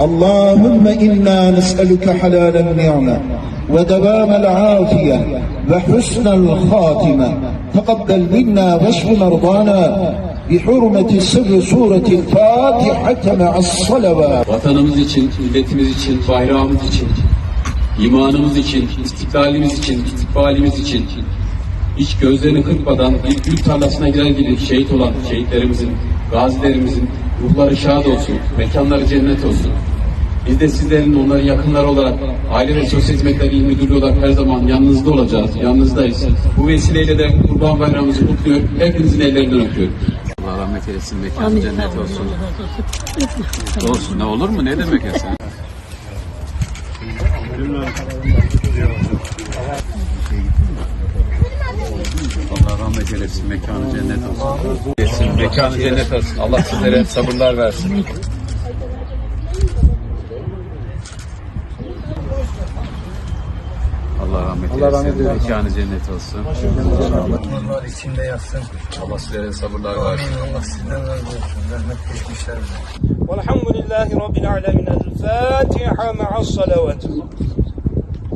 اللهم إنا نسألك حلال النعمة ودوام العافية وحسن الخاتمة تقبل منا واشف مرضانا بحرمة سر سورة الفاتحة مع الصلوات Vatanımız için, milletimiz için, bayrağımız için, imanımız için, istiklalimiz için, istikbalimiz için hiç gözlerini kırpmadan bir gül tarlasına girer gibi şehit olan şehitlerimizin, gazilerimizin ruhları şad olsun, mekanları cennet olsun. Biz de sizlerin onların yakınları olarak Aile ve Sosyal Hizmetler İl Müdürlüğü olarak her zaman yanınızda olacağız, yanınızdayız. Bu vesileyle de Kurban Bayramımızı kutluyor, hepinizin ellerinden öpüyorum. Allah rahmet eylesin, mekanı cennet olsun. Olsun, ne olur mu? Ne demek ya sen? Allah bereket etsin. Mekanı cennet olsun. Etsin. Mekanı cennet olsun. Allah sizlere sabırlar versin. Allah rahmet eylesin. Allah rahmet eylesin. Mekanı cennet olsun. Nurlar içinde yatsın. Allah sizlere sabırlar versin. Allah sizden razı olsun. Rahmet geçmişler. Velhamdülillahi Rabbil alemin. El Fatiha ma'as salavatı.